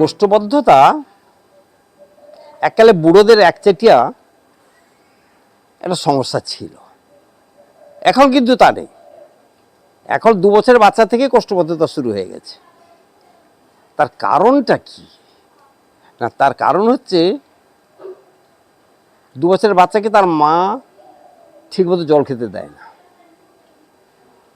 কোষ্ঠবদ্ধতা এককালে বুড়োদের একচেটিয়া একটা সমস্যা ছিল। এখন কিন্তু তা নেই। এখন দু বছরের বাচ্চা থেকে কোষ্ঠবদ্ধতা শুরু হয়ে গেছে। তার কারণটা কি? না, তার কারণ হচ্ছে দু বছরের বাচ্চাকে তার মা ঠিকমতো জল খেতে দেয় না।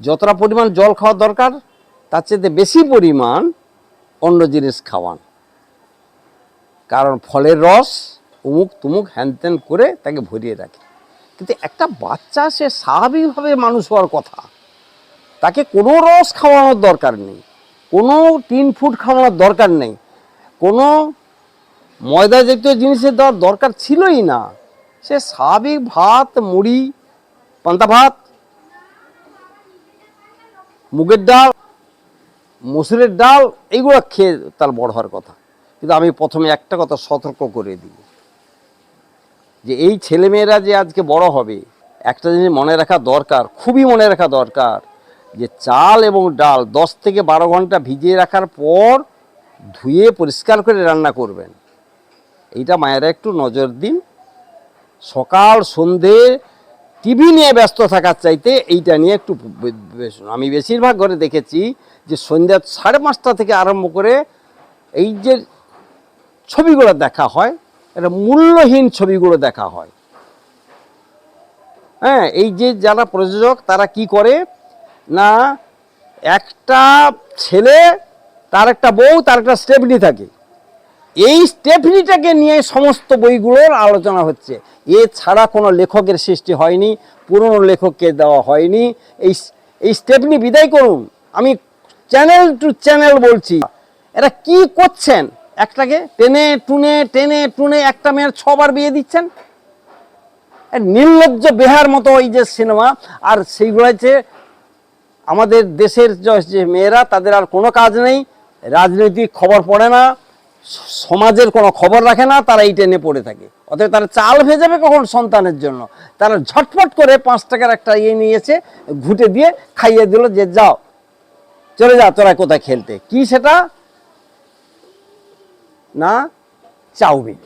যতটা পরিমাণ জল খাওয়ার দরকার, তার চেয়ে বেশি পরিমাণ অন্য জিনিস খাওয়ান। কারণ ফলের রস উমুক তুমুক হ্যানত্যান করে তাকে ভরিয়ে রাখে। কিন্তু একটা বাচ্চা, সে স্বাভাবিকভাবে মানুষ হওয়ার কথা। তাকে কোনো রস খাওয়ানোর দরকার নেই, কোনো টিন ফুড খাওয়ানোর দরকার নেই, কোনো ময়দা জাতীয় জিনিসের দেওয়ার দরকার ছিলই না। সে স্বাভাবিক ভাত, মুড়ি, পান্তা ভাত, মুগের ডাল, মসুরের ডাল, এইগুলো খেয়ে তার বড় হওয়ার কথা। কিন্তু আমি প্রথমে একটা কথা সতর্ক করে দিই। যে এই ছেলেমেয়েরা যে আজকে বড় হবে, একটা জিনিস মনে রাখা দরকার, খুবই মনে রাখা দরকার যে চাল এবং ডাল দশ থেকে বারো ঘণ্টা ভিজিয়ে রাখার পর ধুয়ে পরিষ্কার করে রান্না করবেন। এইটা মায়েরা একটু নজর দিন। সকাল, সন্ধে টিভি নিয়ে ব্যস্ত থাকার চাইতে এইটা নিয়ে একটু আমি বেশিরভাগ ঘরে দেখেছি যে সন্ধ্যা সাড়ে পাঁচটা থেকে আরম্ভ করে এই যে ছবিগুলো দেখা হয়, এটা মূল্যহীন ছবিগুলো দেখা হয়। হ্যাঁ এই যে যারা প্রযোজক, তারা কি করে? না, একটা ছেলে, তার একটা বউ, তার একটা স্টেপনি থাকে। এই স্টেপনিটাকে নিয়ে সমস্ত বইগুলোর আলোচনা হচ্ছে। এ ছাড়া কোনো লেখকের সৃষ্টি হয়নি, পুরনো লেখককে দেওয়া হয়নি। এই এই স্টেপনি বিদায় করুন। আমি চ্যানেল টু চ্যানেল বলছি। এরা কি করছেন? একটাকে টেনে, টুনে টেনে, টুনে একটা মেয়ের ছবার বিয়ে দিচ্ছেন। নির্লজ্জ বেহার মতো ওই যে সিনেমা, আর সেইগুলো হচ্ছে আমাদের দেশের যে- যে মেয়েরা, তাদের আর কোনো কাজ নেই, রাজনৈতিক খবর পড়ে না, সমাজের কোনো খবর রাখে না, তারা এই টেনে পড়ে থাকে। অতএব তারা চাল ভেজাবে কখন সন্তানের জন্য। তারা ঝটপট করে পাঁচ টাকার একটা ইয়ে নিয়েছে, ঘুটে দিয়ে খাইয়ে দিল যে, যাও, চলে যা তোরা কোথায় খেলতে? কি সেটা? না চাউমিন।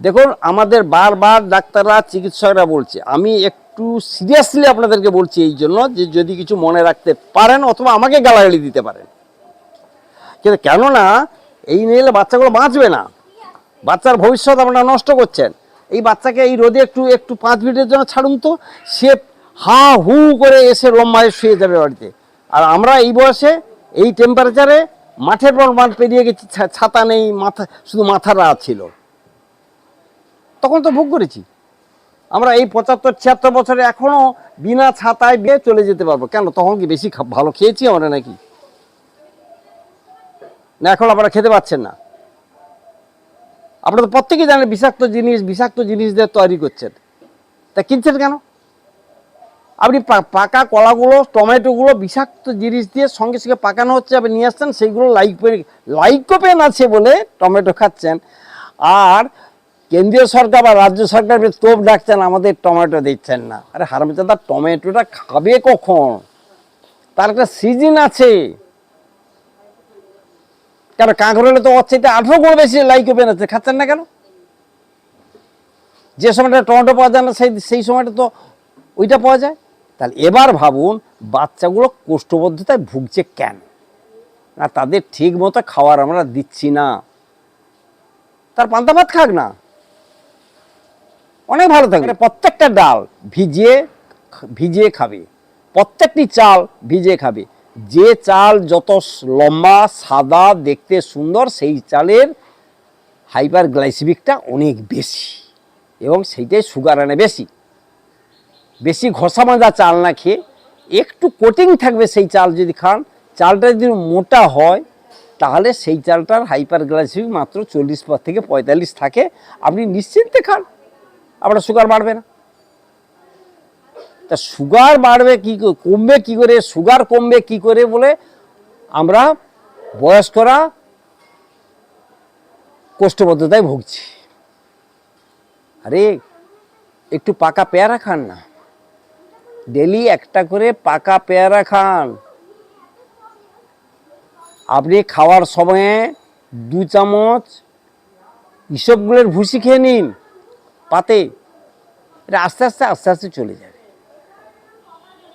দেখুন, আমাদের বারবার ডাক্তাররা, চিকিৎসকরা বলছে, আমি একটু সিরিয়াসলি আপনাদেরকে বলছি এই জন্য যে যদি কিছু মনে রাখতে পারেন অথবা আমাকে গালাগালি দিতে পারেন। কিন্তু কেননা, এই নিলে বাচ্চাগুলো বাঁচবে না। বাচ্চার ভবিষ্যৎ আপনারা নষ্ট করছেন। এই বাচ্চাকে এই রোদে একটু একটু পাঁচ মিনিটের জন্য ছাড়ুন তো, সে হা, হু করে এসে লম্বায় শুয়ে যাবে বাড়িতে। আর আমরা এই বয়সে, এই টেম্পারেচারে মাঠের পর মাঠ পেরিয়ে গেছি ছাতা নেই, মাথা, শুধু মাথার ছিল। তখন তো ভোগ করেছি। আমরা এই পঁচাত্তর, ছিয়াত্তর বছরে এখনও বিনা ছাতায় বিয়ে চলে যেতে পারব। কেন? তখন কি বেশি ভালো খেয়েছি আমরা নাকি? না, এখন আপনারা খেতে পাচ্ছেন না। আপনারা তো প্রত্যেকেই জানেন, বিষাক্ত জিনিস বিষাক্ত জিনিস দিয়ে তৈরি করছেন। তা কিনছেন কেন? আপনি পাকা কলাগুলো, টমেটোগুলো বিষাক্ত জিনিস দিয়ে সঙ্গে সঙ্গে পাকানো হচ্ছে, আপনি নিয়ে আসছেন, সেইগুলো লাইক লাইকোপেন আছে বলে টমেটো খাচ্ছেন। আর কেন্দ্রীয় সরকার বা রাজ্য সরকার তোপ ডাকছেন, আমাদের টমেটো দিচ্ছেন না। আরে হারমজাদা, টমেটোটা খাবে কখন? তার একটা সিজন আছে। কেন, কাঁকরোলে তো হচ্ছে এটা আঠেরো গুণ বেশি লাইকোপেন আছে, খাচ্ছেন না কেন? যে সময়টা টমেটো পাওয়া যায় না, সেই সেই সময়টা তো ওইটা পাওয়া যায়। তাহলে এবার ভাবুন বাচ্চাগুলো কোষ্ঠবদ্ধতায় ভুগছে কেন? না, তাদের ঠিক মতো খাবার আমরা দিচ্ছি না। তার পান্তা ভাত খাক না। অনেক ভালো থাকবে। প্রত্যেকটা ডাল ভিজিয়ে ভিজিয়ে খাবে। প্রত্যেকটি চাল ভিজিয়ে খাবে। যে চাল যত লম্বা, সাদা, দেখতে সুন্দর, সেই চালের হাইপার গ্লাইসিমিকটা অনেক বেশি এবং সেইটাই সুগার আনে বেশি। বেশি ঘষা মাজা চাল না খেয়ে একটু কোটিং থাকবে সেই চাল যদি খান, চালটা যদি মোটা হয়, তাহলে সেই চালটার হাইপার গ্লাইসিমিক মাত্র চল্লিশ পর থেকে পঁয়তাল্লিশ থাকে, আপনি নিশ্চিন্তে খান। আপনার সুগার বাড়বে না। তা সুগার বাড়বে কি কমবে কি করে সুগার কমবে কি করে বলে আমরা বয়স্করা কোষ্ঠবদ্ধতায় ভুগছি। আরে, একটু পাকা পেয়ারা খান না। ডেলি একটা করে পাকা পেয়ারা খান। আপনি খাওয়ার সময়ে দু চামচ ইসবগুলোর ভুসি খেয়ে নিন, পাতে। এটা আস্তে আস্তে আস্তে আস্তে চলে যাবে।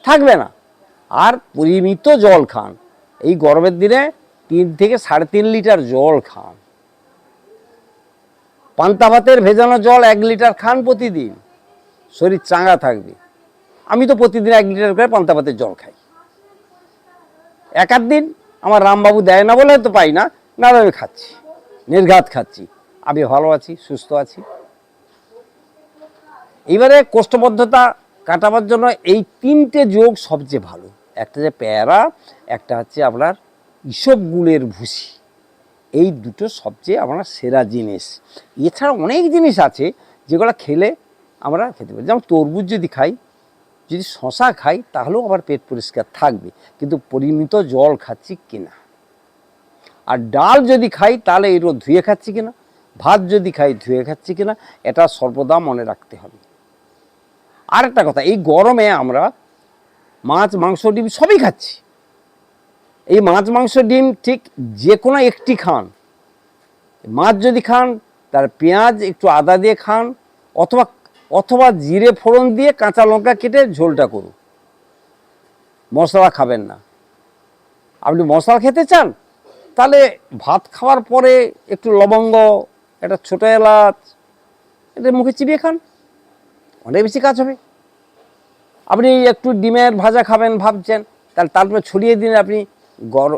থাকবে না। আর পরিমিত জল খান। এই গরমের দিনে তিন থেকে সাড়ে তিন লিটার জল খান। পান্তা ভাতের ভেজানো জল এক লিটার খান প্রতিদিন। শরীর চাঙ্গা থাকবে। আমি তো প্রতিদিন এক লিটার করে পান্তা ভাতের জল খাই। এক দিন আমার রামবাবু দেয় না বলে তো পাই না না আমি খাচ্ছি, নির্ঘাত খাচ্ছি। আমি ভালো আছি, সুস্থ আছি। এবারে কোষ্ঠবদ্ধতা কাটাবার জন্য এই তিনটে যোগ সবচেয়ে ভালো। একটা যে পেয়ারা, একটা হচ্ছে আপনার গুলের ভুসি। এই দুটো সবচেয়ে আমরা সেরা জিনিস। এছাড়া অনেক জিনিস আছে যেগুলো খেলে আমরা খেতে পারি। যেমন তরমুজ যদি খাই যদি শশা খাই, তাহলেও আবার পেট পরিষ্কার থাকবে। কিন্তু পরিমিত জল খাচ্ছি কিনা? আর ডাল যদি খাই, তাহলে এরও ধুয়ে খাচ্ছি কিনা? ভাত যদি খাই, ধুয়ে খাচ্ছি কিনা? এটা সর্বদা মনে রাখতে হবে। আর একটা কথা, এই গরমে আমরা মাছ, মাংস, ডিম সবই খাচ্ছি। এই মাছ, মাংস, ডিম ঠিক যে কোনো একটি খান। মাছ যদি খান, তার পেঁয়াজ একটু আদা দিয়ে খান, অথবা অথবা জিরে ফোড়ন দিয়ে কাঁচা লঙ্কা কেটে ঝোলটা করুন। মশলা খাবেন না। আপনি মশলা খেতে চান, তাহলে ভাত খাওয়ার পরে একটু লবঙ্গ, একটা ছোটো এলাচ, এটা মুখে চিবিয়ে খান। অনেক বেশি কাজ হবে। আপনি একটু ডিমের ভাজা খাবেন ভাবছেন, তাহলে তারপরে ছড়িয়ে দিন আপনি গর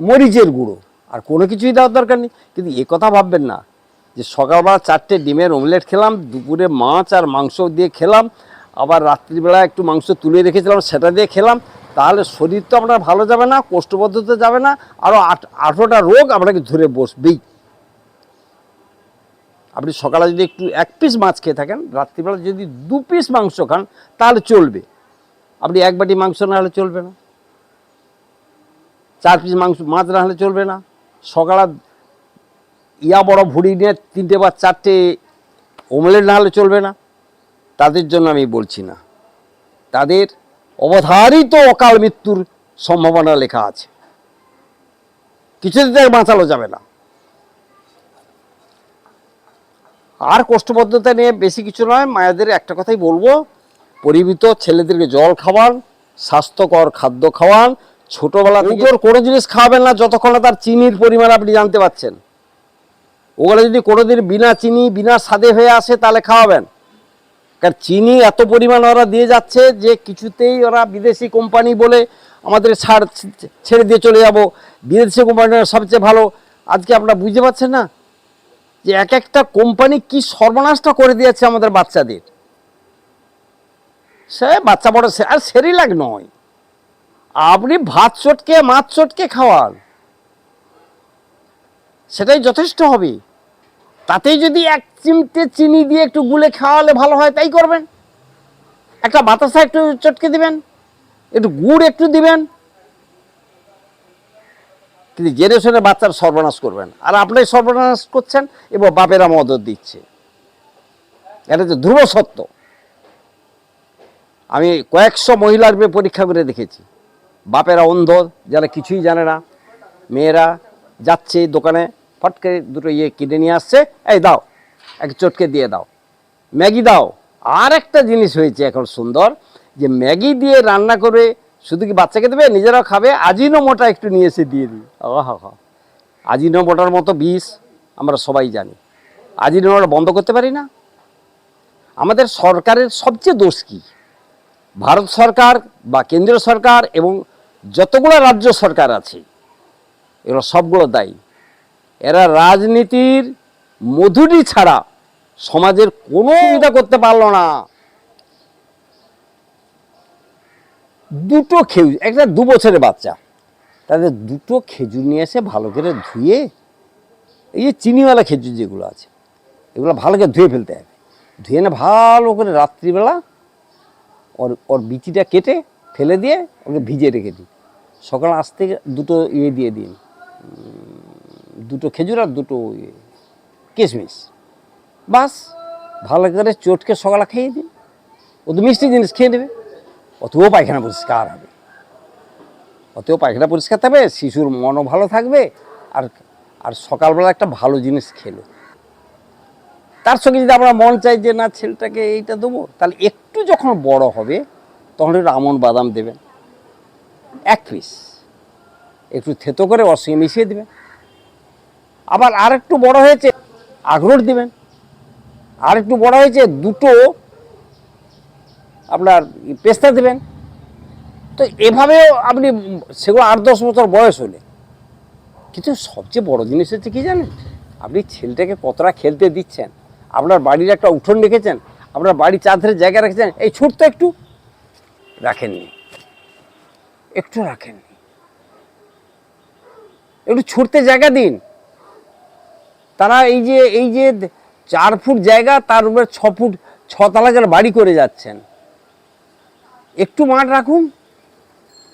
মরিচের গুঁড়ো। আর কোনো কিছুই দেওয়ার দরকার নেই। কিন্তু এ কথা ভাববেন না। যে সকালবেলা চারটে ডিমের অমলেট খেলাম, দুপুরে মাছ আর মাংস দিয়ে খেলাম, আবার রাত্রিবেলা একটু মাংস তুলে রেখেছিলাম, সেটা দিয়ে খেলাম। তাহলে শরীর তো আপনার ভালো যাবে না, কোষ্ঠবদ্ধতে যাবে না আরও আট আঠেরোটা রোগ আপনাকে ধরে বসবেই। আপনি সকালে যদি একটু এক পিস মাছ খেয়ে থাকেন, রাত্রিবেলা যদি দু পিস মাংস খান, তাহলে চলবে। আপনি এক বাটি মাংস না হলে চলবে না। চার পিস মাংস মাছ না হলে চলবে না। সকালে ইয়া বড় ভুড়ি নিয়ে তিনটে বা চারটে ওমলেট না হলে চলবে না। তাদের জন্য আমি বলছি না। তাদের অবধারিত অকাল মৃত্যুর সম্ভাবনা লেখা আছে। কিছুদিন থেকে বাঁচানো যাবে না। আর কোষ্ঠবদ্ধতা নিয়ে বেশি কিছু নয় মায়েদের একটা কথাই বলব। পরিমিত ছেলেদেরকে জল খাওয়ান স্বাস্থ্যকর খাদ্য খাওয়ান ছোটোবেলা থেকে কোনো জিনিস খাওয়াবেন না যতক্ষণ না তার চিনির পরিমাণ আপনি জানতে পারছেন। ওগুলো যদি কোনোদিন বিনা চিনি, বিনা স্বাদে হয়ে আসে, তাহলে খাওয়াবেন। কারণ চিনি এত পরিমাণ ওরা দিয়ে যাচ্ছে যে কিছুতেই ওরা বিদেশি কোম্পানি বলে আমাদের ছাড় ছেড়ে দিয়ে চলে যাব। বিদেশি কোম্পানিরা সবচেয়ে ভালো। আজকে আপনারা বুঝতে পারছেন না যে এক একটা কোম্পানি কি সর্বনাশটা করে দিয়েছে আমাদের বাচ্চাদের। সে বাচ্চা বড় আর সেরিলাক নয়। আপনি ভাত চটকে, মাছ চটকে খাওয়ান। সেটাই যথেষ্ট হবে। তাতেই যদি এক চিমটে চিনি দিয়ে একটু গুলে খাওয়ালে ভালো হয়, তাই করবেন। একটা বাতাসা একটু চটকে দিবেন, একটু গুড় একটু দিবেন। কিন্তু জেনে বাচ্চার সর্বনাশ করবেন। আর আপনি সর্বনাশ করছেন এবং বাপেরা মদত দিচ্ছে। এটা তো ধ্রুব সত্য। আমি কয়েকশো মহিলার পরীক্ষা করে দেখেছি। বাপেরা অন্ধ, যারা কিছুই জানে না। মেয়েরা যাচ্ছে দোকানে ফট করে দুটো ইয়ে কিনে নিয়ে আসছে। এই দাও, এক চটকে দিয়ে দাও। ম্যাগি দাও। আর একটা জিনিস হয়েছে এখন সুন্দর, যে ম্যাগি দিয়ে রান্না করে শুধু কি বাচ্চাকে দেবে? নিজেরাও খাবে। আজিনো মোটা একটু নিয়ে এসে দিয়ে দিই। হা হা। আজিনো মোটার মতো বিষ আমরা সবাই জানি। আজিনো মোটা বন্ধ করতে পারি না। আমাদের সরকারের সবচেয়ে দোষ কী? ভারত সরকার বা কেন্দ্রীয় সরকার এবং যতগুলো রাজ্য সরকার আছে, এগুলো সবগুলো দায়ী। এরা রাজনীতির মধুরি ছাড়া সমাজের কোনো সুবিধা করতে পারল না। দুটো খেজুর, একটা দু বছরের বাচ্চা। তাদের দুটো খেজুর নিয়ে এসে ভালো করে ধুয়ে, এই যে চিনিওয়ালা খেজুর যেগুলো আছে, এগুলো ভালো করে ধুয়ে ফেলতে হবে। ধুয়ে না ভালো করে রাত্রিবেলা ওর ওর বিচিটা কেটে ফেলে দিয়ে ওকে ভিজে রেখে দিই। সকাল আসতে দুটো ইয়ে দিয়ে দিন। দুটো খেজুর আর দুটো ইয়ে কিশমিশ। বাস, ভালো করে চটকে সকালে খেয়ে দিন ও তো মিষ্টি জিনিস খেয়ে নেবে। অতও পায়খানা পরিষ্কার হবে। অতএব পায়খানা পরিষ্কার থাকবে, শিশুর মনও ভালো থাকবে, আর আর সকালবেলা একটা ভালো জিনিস খেলো। তার সঙ্গে যদি আমরা মন চাই যে, না, ছেলেটাকে এইটা দেবো তাহলে একটু যখন বড় হবে, তখন একটু আমন বাদাম দেবেন। এক পিস। একটু থেতো করে ওর সঙ্গে মিশিয়ে দেবেন। আবার আর একটু বড় হয়েছে, আখরোট দিবেন। আর একটু বড় হয়েছে, দুটো আপনার পেস্তা দেবেন। তো এভাবেও আপনি সেগুলো আট দশ বছর বয়স হলে। কিন্তু সবচেয়ে বড় জিনিস হচ্ছে কি জানেন? আপনি ছেলেটাকে কতটা খেলতে দিচ্ছেন? আপনার বাড়ির একটা উঠোন রেখেছেন, আপনার বাড়ির চাঁদের জায়গা রেখেছেন, এই ছোট্ট একটু রাখেননি। একটু রাখেননি। একটু ছুটতে জায়গা দিন। তারা এই যে এই যে চার ফুট জায়গা, তার উপরে ছ ফুট ছতলা বাড়ি করে যাচ্ছেন। একটু মাঠ রাখুন।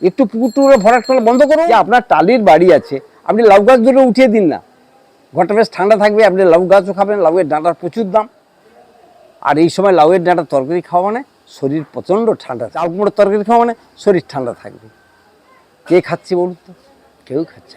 একটু পুকুর টুকুরে ভরাট করা বন্ধ করুন। যে আপনার টালির বাড়ি আছে। আপনি লাউ গাছ দুটো উঠিয়ে দিন না। ঘরটা বেশ ঠান্ডা থাকবে, আপনি লাউ গাছও খাবেন, লাউয়ের ডাঁটার প্রচুর দাম। আর এই সময় লাউয়ের ডাঁটা তরকারি খাওয়া মানে শরীর প্রচণ্ড ঠান্ডা চাল কুমড়োর তরকারি খাওয়া মানে শরীর ঠান্ডা থাকবে। কে খাচ্ছে বলুন তো? কেউ খাচ্ছে